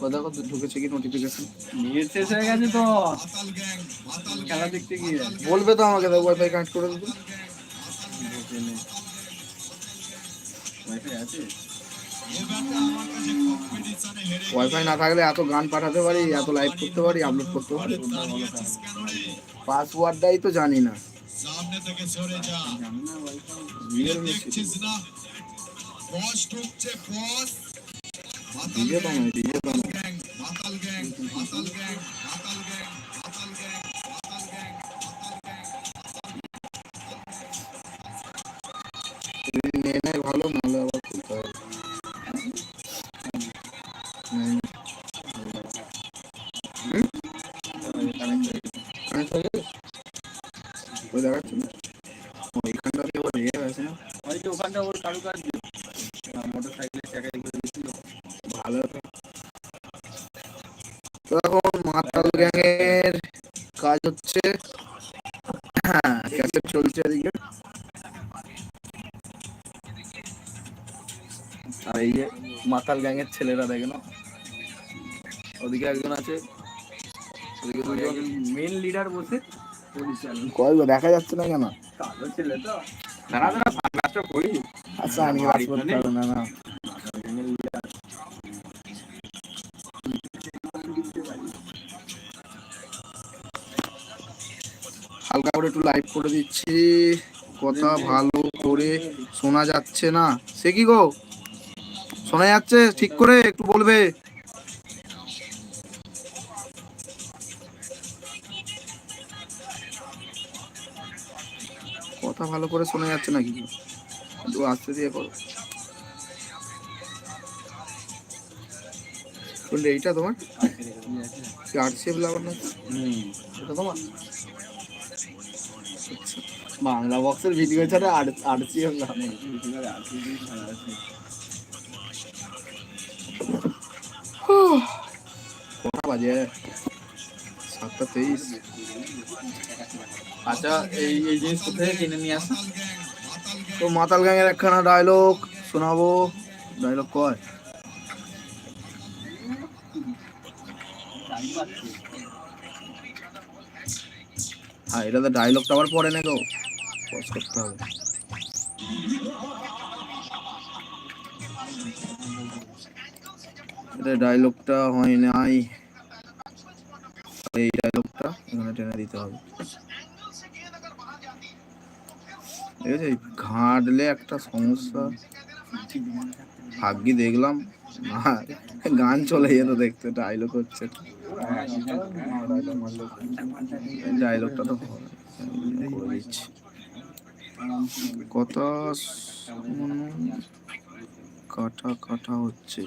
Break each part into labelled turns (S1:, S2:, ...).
S1: কথা কথা ঢুকেছে কি নোটিফিকেশন
S2: নেট শেষ হয়ে গেছে তো। খেলা দেখতে গিয়ে।
S1: বলবে তো আমাকে তো ওয়াইফাই কানেক্ট করে দিতে
S2: ওয়াইফাই
S1: না থাকলে এত গান পাঠাতে পারি এত লাইভ করতে পারি আপলোড করতে পারি। পাসওয়ার্ডটাই তো জানি না।
S3: সামনে থেকে সরে যা
S2: জানি না ওয়াইফাই
S3: দেখছিস না বস ঢুকছে বস
S1: ডিজে তো ডিজে তো নয়
S3: গ্যাং মাতাল গ্যাং মাতাল গ্যাং মাতাল গ্যাং মাতাল গ্যাং মাতাল গ্যাং
S1: যদি নিয়ে নেয় ভালো নাহলে আবার খুলতে হবে। নেয় না। কানেক্ট হয়ে গেছে? ওই দেখাচ্ছে না। ওইখানটাতে আবার ইয়ে আছে না?
S2: হয়তো ওখানটা ওর কারুকার্য।
S1: হচ্ছে হ্যাঁ চলছে এদিকে। আর এই যে মাতাল গ্যাংয়ের ছেলেরা দেখে না ওদিকে একজন আছে। ওদিকে দুজন
S2: মেন লিডার বসে পরিচালন
S1: কয় গো, দেখা যাচ্ছে না কেন?
S2: কালো ছেলে তো। দাঁড়া দাঁড়া
S1: আচ্ছা আমি করতে না না। একটু লাইভ করে দিচ্ছি। কথা ভালো করে শোনা যাচ্ছে না। সে কি গো? শোনা যাচ্ছে? ঠিক করে একটু বলবে। কথা ভালো করে শোনা যাচ্ছে নাকি? একটু আস্তে দিয়ে করো এইটা তোমার? লাগানো
S2: হুম।
S1: এটা তোমার। বাংলা বক্সের ভিডিও ছাড়া আর আরসিএফ লাগানো কটা বাজে? সাতটা তেইশ।
S2: আচ্ছা এই এই জিনিস কোথায় কিনে নিয়ে আসা?
S1: তো মাতাল গ্যাংয়ের একখানা ডায়লগ শোনাবো। ডায়লগ কয়? হ্যাঁ এটাতে ডায়লগটা আবার পরে না গো। পজ করতে হবে। এটা ডায়লগটা হয় নাই। এই ডায়লগটা এখানে টেনে দিতে হবে। ঠিক আছে ঘাঁটলে একটা সমস্যা। ভাগ্যি দেখলাম। গান চলে যেত দেখতে ডায়লগ হচ্ছে। ডায়লগটা তো হবে। করে কথা কাটা কাটা হচ্ছে।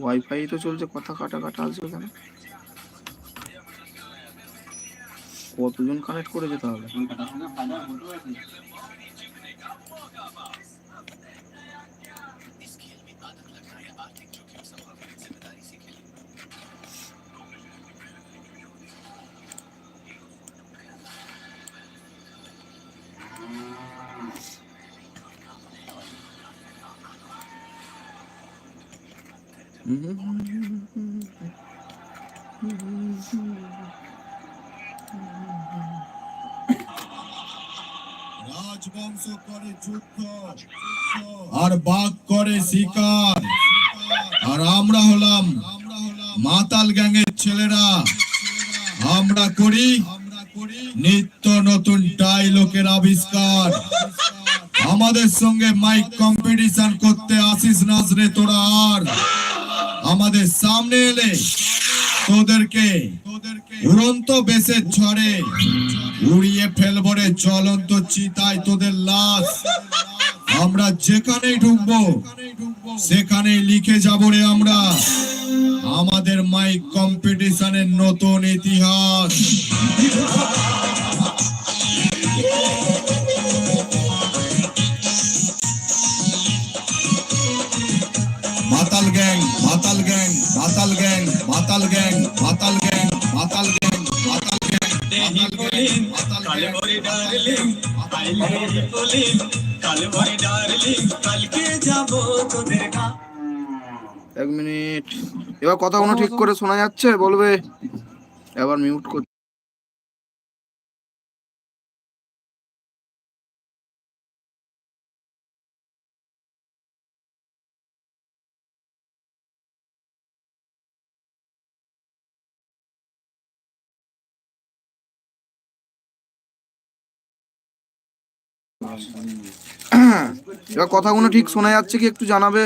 S1: ওয়াইফাই তো চলছে, কথা কাটা কাটা আসবে কেন কতজন কানেক্ট করেছে তাহলে
S3: রাজবংশ করে যুদ্ধ, আর বাঘ করে শিকার। আর আমরা হলাম মাতাল গ্যাংয়ের ছেলেরা। আমরা করি নিত্য নতুন ডায়লগের আবিষ্কার। আমাদের সঙ্গে মাইক কম্পিটিশন করতে আসিস নাজরে তোরা আর। আমাদের সামনে এলে তোদেরকে উড়ন্ত বেশের ছড়ে উড়িয়ে ফেলব রে জ্বলন্ত চিতায় তোদের লাশ। আমরা যেখানেই ঢুকবো, সেখানেই লিখে যাব রে আমরা। আমাদের মাইক কম্পিটিশনের নতুন ইতিহাস। মাতাল গ্যাং মাতাল গ্যাং মাতাল গ্যাং মাতাল গ্যাং মাতাল গ্যাং মাতাল গ্যাং মাতাল গ্যাং
S4: কালবরে ডার্লিং আইলে বলিং কালবরে ডার্লিং কালকে যাব তোদের গা
S1: এক মিনিট এবার কথাগুলো ঠিক করে শোনা যাচ্ছে বলবে এবার মিউট কর এবার কথাগুলো ঠিক শোনা যাচ্ছে কি একটু জানাবে?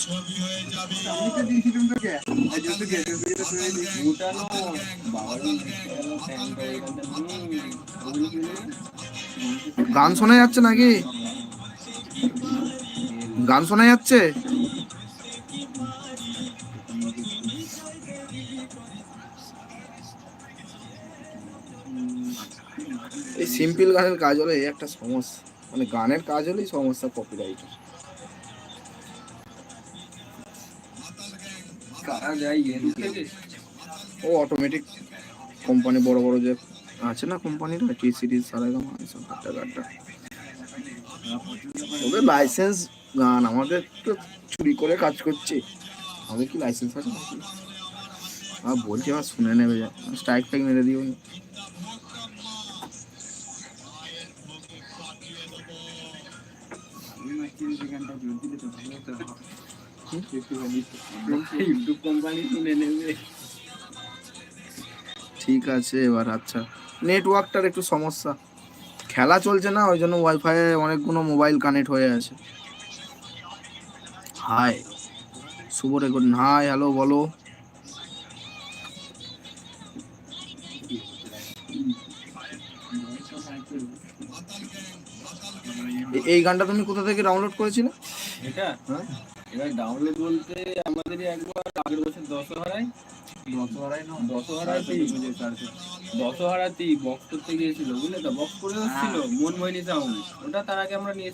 S3: ছবি হয়ে। যাবে
S1: গান শোনা যাচ্ছে নাকি? গান শোনা যাচ্ছে? এই সিম্পল গানের কাজ হলে এই একটা সমস্যা। মানে গানের কাজ হলেই সমস্যা কপিরাইট
S2: কারা যায় এর থেকে
S1: ও অটোমেটিক কোম্পানি বড় বড় যে আছে না কোম্পানির টি সিরিজ সারেগামা এসব গাড্ডা গাড্ডা ওদের লাইসেন্স গান আমাদের তো চুরি করে কাজ করছি। আমাদের কি লাইসেন্স আছে? আর বলছি আমার শুনে নেবে যা। স্ট্রাইক ফাইক মেরে দিও নি।
S2: ইউটিউব কোম্পানি শুনে নেবে।
S1: ঠিক আছে এবার আচ্ছা। নেটওয়ার্কটার একটু সমস্যা। খেলা চলছে না ওই জন্য ওয়াইফাই অনেকগুলো মোবাইল কানেক্ট হয়ে আছে। Hi Shubho record hi hello বলো। এই গানটা তুমি কোথা থেকে ডাউনলোড করেছিলে?
S2: এটা?
S1: হ্যাঁ?
S2: এবার ডাউনলোড বলতে আমাদেরই একবার আগের বছর দশহরায় দশহরাতেই দশহরাতেই বক্স করতে গিয়েছিল বুঝলে তো? বক্স করে এসেছিল মন মোহিনী সাউন্ড ওটা তার আগে আমরা নিয়ে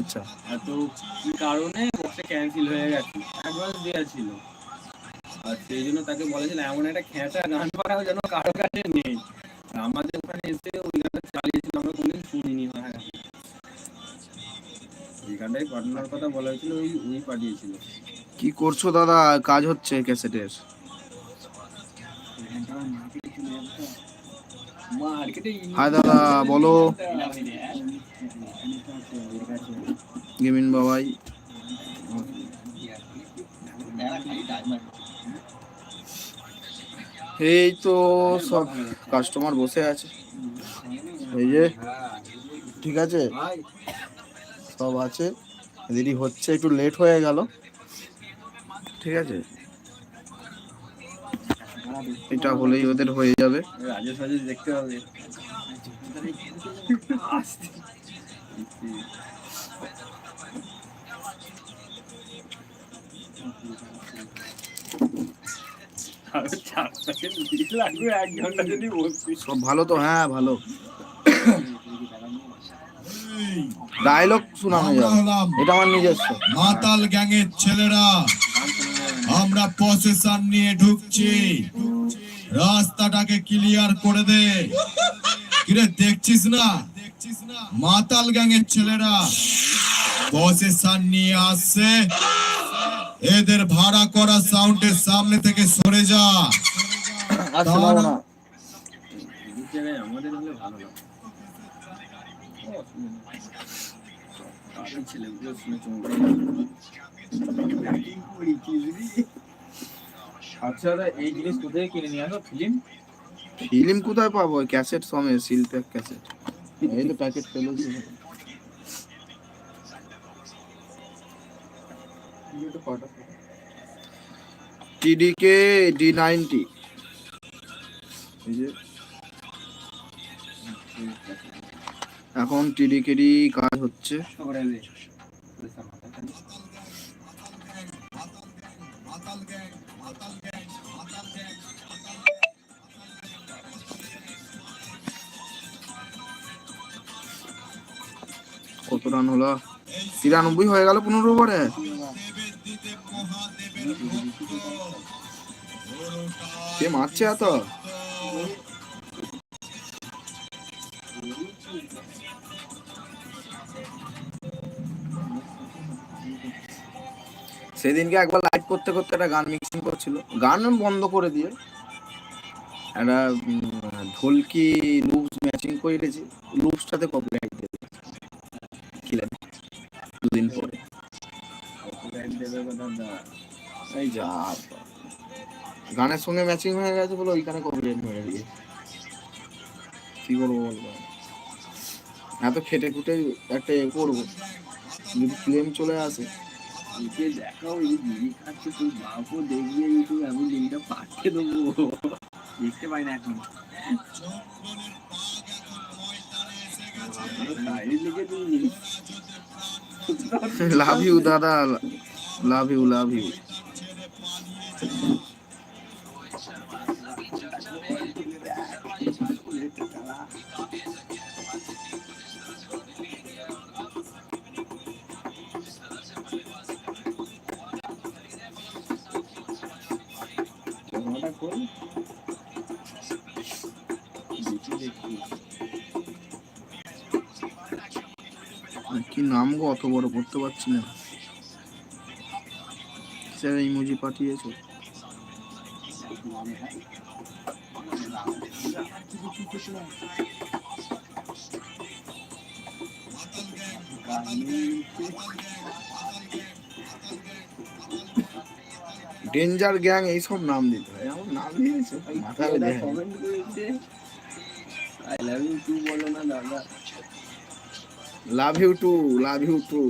S1: আচ্ছা।
S2: তো কি কারণে বক্সটা ক্যান্সেল হয়ে গেছে? অ্যাডভান্স দেওয়া ছিল। আর সেই জন্য তাকে বলেছিল এমন একটা খেঁচা গান বানাও যেন কারও কাছে নেই। আমাদের ওখানে এসে ওই গানটা চালিয়েছিল আমরা কোনদিন শুনিনি। হয় এই গানটাই পাঠানোর কথা বলা হয়েছিল ওই ওই পাঠিয়েছিল।
S1: কি করছ দাদা? কাজ হচ্ছে ক্যাসেটের। হাই দাদা, বলো। গেমিন বাবাই। এই তো সব কাস্টমার বসে আছে। এই যে, ঠিক আছে? সব আছে। দেরি হচ্ছে, একটু লেট হয়ে গেল। ঠিক আছে? এটা হলেই ওদের হয়ে যাবে।
S2: দেখতে হবে
S1: সব ভালো তো হ্যাঁ ভালো। ডায়লগ শোনানো যাবে। এটা আমার নিজস্ব।
S3: মাতাল গ্যাংয়ের ছেলেরা। আমরা প্রসেসন নিয়ে ঢুকছি। রাস্তাটাকে ক্লিয়ার করে দে। কিরে দেখছিস না? মাতাল গ্যাংয়ের ছেলেরা প্রসেসন নিয়ে আসছে। এদের ভাড়া করা সাউন্ডের সামনে থেকে সরে যা।
S2: ছেলেগুলো শুনে চমকে আচ্ছা এই জিনিস কোথায় ফিল্ম?
S1: কোথায় পাবো? ক্যাসেট সময় সিল প্যাক ক্যাসেট। এই তো প্যাকেট ফেলেছি টিডিকে ডি নাইনটি। এখন টিডিকেরই কাজ হচ্ছে। কত রান হলো? তিরানব্বই হয়ে গেল পনেরো ওভারে। কে মারছে এত? সেদিনকে একবার করতে করতে একটা গান মিক্সিং করছিল। গান বন্ধ করে দিয়ে একটা ঢোলকি লুপস ম্যাচিং করে দিয়েছি লুপসটাতে কপিরাইট দিয়ে দিয়েছে। খিলেন দুদিন পরে। এই যা গানের সঙ্গে ম্যাচিং হয়ে গেছে বলে ওইখানে কপিরাইট হয়ে গিয়ে কি করব বলব এত খেটে খুটে একটা এ করব। যদি ক্লেম চলে আসে
S2: দেখাও এই বিড়ি খাচ্ছে তুই বাপও দেখবি ইউটিউব আমি লিঙ্কটা পাঠিয়ে দেবো। দেখতে পাই না এখন।
S1: লাভ ইউ দাদা। লাভ ইউ লাভ ইউ নাম গো অত বড় করতে পারছি না। স্যার ইমোজি পাঠিয়েছো। ডেঞ্জার গ্যাং এইসব নাম দিতে হয়। এমন নাম দিয়েছে। মাথা।
S2: আই লাভ ইউ টু বলো না দাদা।
S1: Love you too, love you too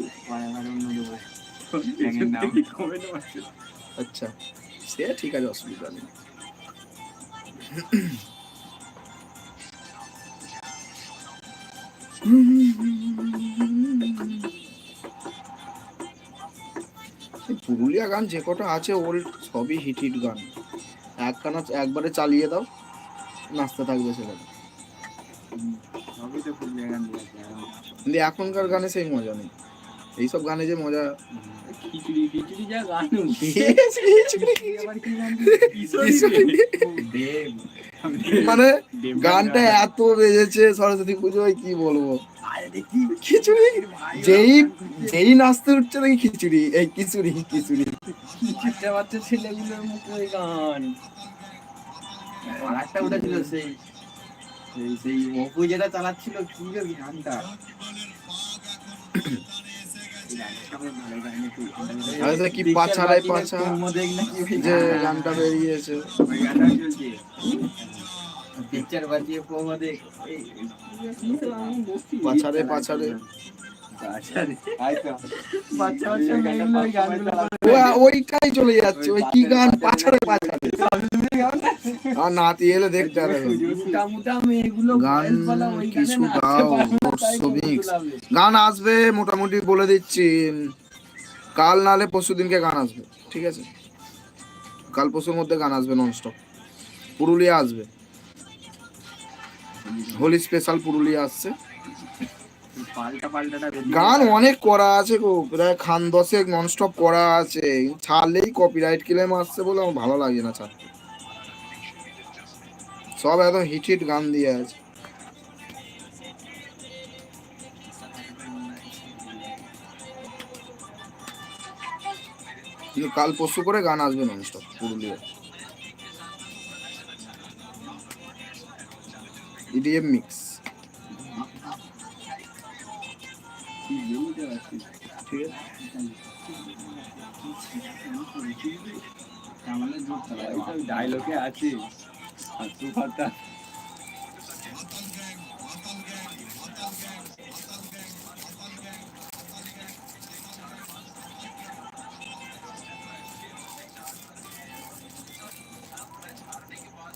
S1: আচ্ছা সে ঠিক আছে, অসুবিধা নেই। পুরুলিয়া গান যে কটা আছে, ওর সবই হিট হিট গান। একখানা একবারে চালিয়ে দাও, নাচতে থাকবে সেখানে।
S2: সবই তো জায়গা দিয়েছে
S1: কিন্তু এখনকার গানে সেই মজা নেই। এইসব গানে যে মজা। মানে গানটা এত বেজেছে সরস্বতী পুজোয় কি বলব? খিচুড়ি? যেই যেই নাচতে উঠছে নাকি খিচুড়ি? এই খিচুড়ি খিচুড়ি।
S2: বাচ্চা ছেলেগুলোর মুখে গান। সেই সেই সেই অপু যেটা চালাচ্ছিল কি যে গানটা?
S1: কি পাছাড়ায় পাছা যে গানটা বেরিয়েছে।
S2: পিকচার বাজিয়ে প্রোমো দেখ
S1: পাছাড়ে পাছাড়ে ওইটাই চলে যাচ্ছে। ওই কি গান? পাছাড়ে পাছাড়ে আর নাতি এলে দেখতে হবে। গান কিছু গাও। গান আসবে মোটামুটি বলে দিচ্ছি। কাল নালে পরশু দিনকে গান আসবে ঠিক আছে? কাল পরশুর মধ্যে গান আসবে ননস্টপ পুরুলিয়া আসবে। হোলি স্পেশাল পুরুলিয়া আসছে। গান অনেক করা আছে গো, প্রায় খান দশেক ননস্টপ করা আছে। ছাড়লেই কপিরাইট ক্লেম আসছে বলে আমার ভালো লাগে না ছাড়তে। সব একদম হিট হিট গান দিয়ে আছে। কাল পরশু করে গান আসবে ননস্টপ পুরুলিয়া। ইডিএম মিক্স ঠিক আছে?
S2: ডায়লগে আছে। হাসু ফাটা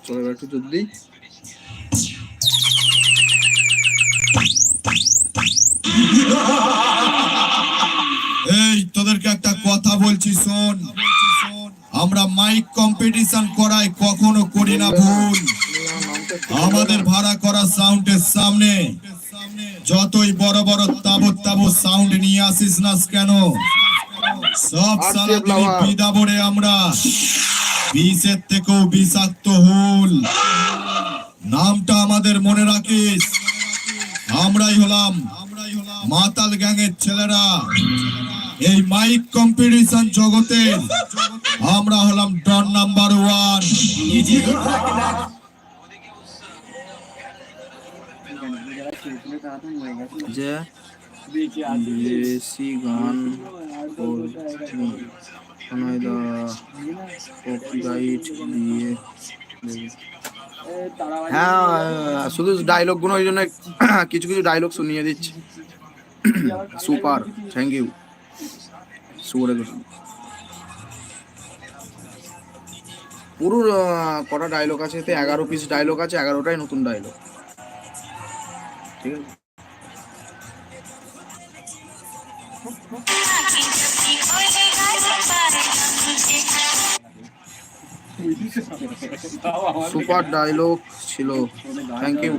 S1: চলো একটু জলদি।
S3: কম্পিটিশন করাই কখনো করি না ভুল। আমাদের ভাড়া করা সাউন্ডের সামনে যতই বড় বড় তাবৎ তাবৎ সাউন্ড নিয়ে আসিস না কেন? সব সারা। বিদাবরে আমরা। বিষের থেকেও বিষাক্ত হুল নামটা আমাদের মনে রাখিস আমরাই হলাম মাতাল গ্যাংয়ের ছেলেরা এই মাইক কম্পিটিশন জগতে আমরা হলাম ডন নাম্বার ওয়ান
S1: বেশি গান হ্যাঁ শুধু ডায়লগগুলো, ওই জন্য কিছু কিছু ডায়লগ শুনিয়ে দিচ্ছি। সুপার থ্যাংক ইউ সুরে গেলাম পুরো আহ, কটা ডায়লগ আছে এতে এগারো পিস ডায়লগ আছে এগারোটাই নতুন ডায়লগ সুপার ডায়লগ ছিল। থ্যাংক ইউ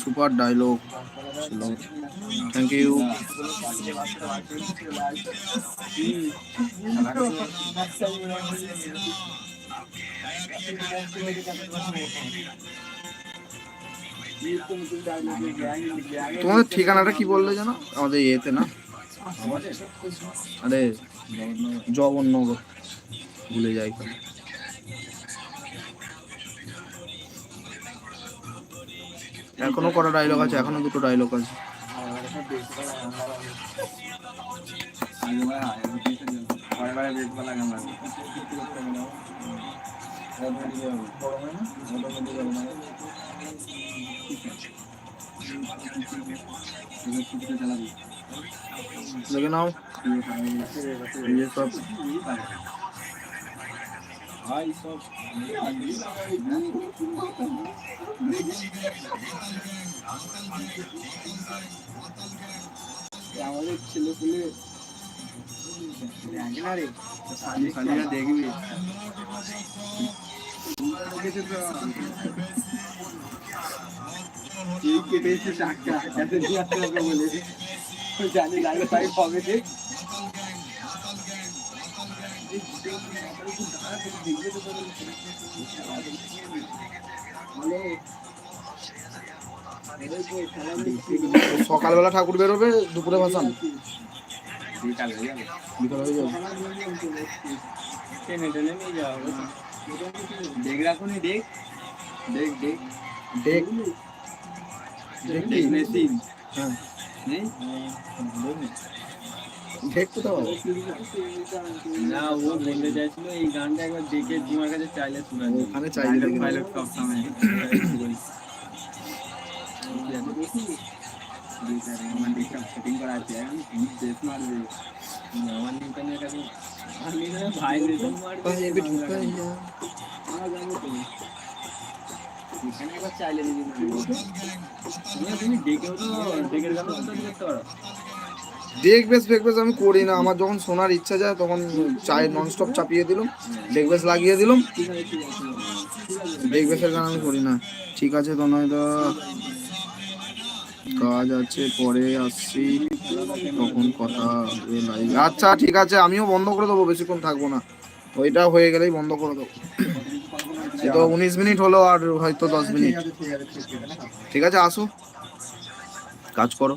S1: সুপার ডায়লগ ছিল থ্যাংক ইউ তোমাদের ঠিকানাটা কি বললে জানো? আমাদের ইয়েতে না? আরে জগন্নগর ভুলে যাই। এখনও কটা ডায়লগ আছে? এখনও দুটো ডায়লগ আছে। দেখে নাও। এই যে সব
S2: আমাদের ছেলে পেলে দেখবি। কেটেছে টাকা জানি লাগে তাই হবে দেখ
S1: সকালবেলা ঠাকুর বেরোবে দুপুরে ভাসান।
S2: বিকাল হয়ে যাবে
S1: বিকাল হয়ে যাবে
S2: টেনে টেনে নিয়ে যাওয়া হবে দেখ। রাখুনি দেখ। দেখ দেখ? দেখ। মেশিন
S1: হ্যাঁ।
S2: নেই
S1: ডেক তো দাও
S2: না ও বলতে চাইছিল এই গানটা একবার দেখে তোমার কাছে চাইলে শোনা যাবে
S1: ওখানে চাইলে দেখে নেব।
S2: পাইলট সব সময় আমার দিকটা সেটিং করা আছে এখন শেষ মারবে আমার নিউটনের কাছে আমার নিউটনের ভাইব্রেশন মারবে
S1: পায়ে বে ঢুকাই যা।
S2: আমার জানো তো এখানে একবার চাইলে দিবি না তুমি ডেকেও তো ডেকের গানও তো তৈরি করতে পারো
S1: ডেক বেস ফেক বেস আমি করি না। আমার যখন শোনার ইচ্ছা যায়, তখন চাই ননস্টপ চাপিয়ে দিলাম ডেক বেস লাগিয়ে দিলাম।
S2: ঠিক আছে ঠিক আছে ঠিক আছে
S1: ডেক বেসের গান আমি করি না। ঠিক আছে তো নয় দা কাজ আছে, পরে আসছি। তখন কথা আচ্ছা ঠিক আছে, আমিও বন্ধ করে দেবো, বেশিক্ষণ থাকব না। ওইটা হয়ে গেলেই বন্ধ করে দেবো। তো উনিশ মিনিট হলো আর হয়তো দশ মিনিট। ঠিক আছে, আসো। কাজ করো।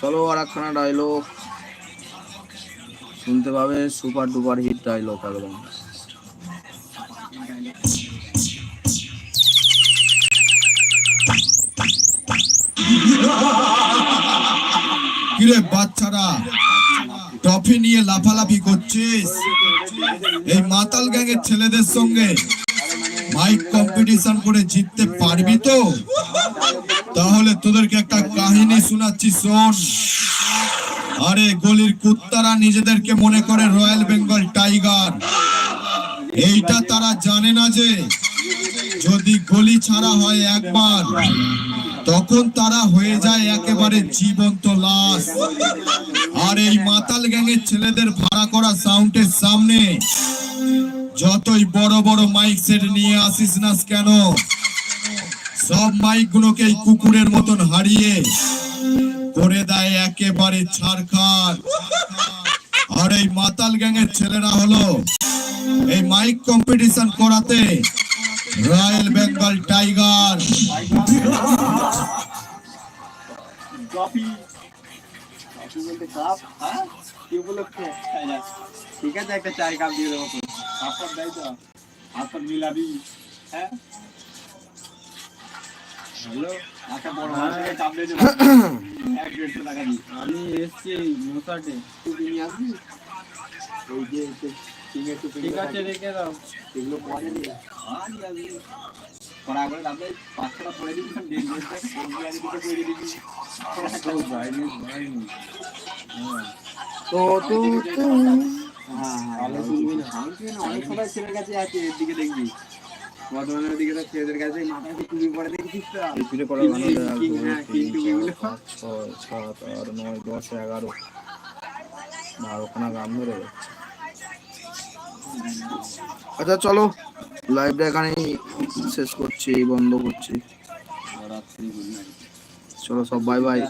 S1: চলো আর একখানা ডায়লগ শুনতে পাবে সুপার ডুপার হিট ডায়লগ একদম।
S3: কিরে বাচ্চারা, ট্রফি নিয়ে লাফালাফি করছিস? এই মাতাল গ্যাংয়ের ছেলেদের সঙ্গে মাইক কম্পিটিশন করে জিততে পারবি তো? তাহলে তোদেরকে একটা কাহিনী শোনাচ্ছি, শোন। আরে গলির কুত্তারা নিজেদেরকে মনে করে রয়্যাল বেঙ্গল টাইগার। এইটা তারা জানে না যে, যদি গলি ছাড়া হয় একবার, তখন তারা হয়ে যায় একেবারে জীবন্ত লাশ। আর এই মাতাল গ্যাংয়ের ছেলেদের ভাড়া করা সাউন্ডের সামনে, যতই বড় বড় মাইক সেট নিয়ে আসিস না কেন সব মাইক গুলোকে এই কুকুরের মতন হারিয়ে করে দেয় একেবারে ছাড়খাড় আর এই মাতাল গ্যাংয়ের ছেলেরা হলো এই মাইক কম্পিটিশন করাতে রয়্যাল বেঙ্গল টাইগার।
S5: হ্যাঁ? ঠিক আছে, একটা চায়ের কাপ দিয়ে দেবো। হাফ মিলাবি হ্যাঁ? আমি এসছি মশাটে তুই নিয়ে আসবি? ওই যে ঠিক আছে রেখে দাও। এগুলো পরে দিয়ে পড়া করে আগে দুটো করে দিবি
S1: তো তো
S5: শুনবি না অনেক সবাই ছেলের কাছে আছে এর দিকে দেখবি। বর্ধমানের দিকে তো ছেলেদের কাছে মাথায় টুপি পরে দেখেছিস তো?
S1: এই ফিরে করা গান
S5: কিং-
S1: এক
S5: কিং-
S1: দুই
S5: হ্যাঁ,
S1: ছয় সাত আট নয় দশ এগারো। বারোখানা গান ধরে আচ্ছা চলো লাইভটা এখানেই শেষ করছি বন্ধ করছি। চলো সব বাই বাই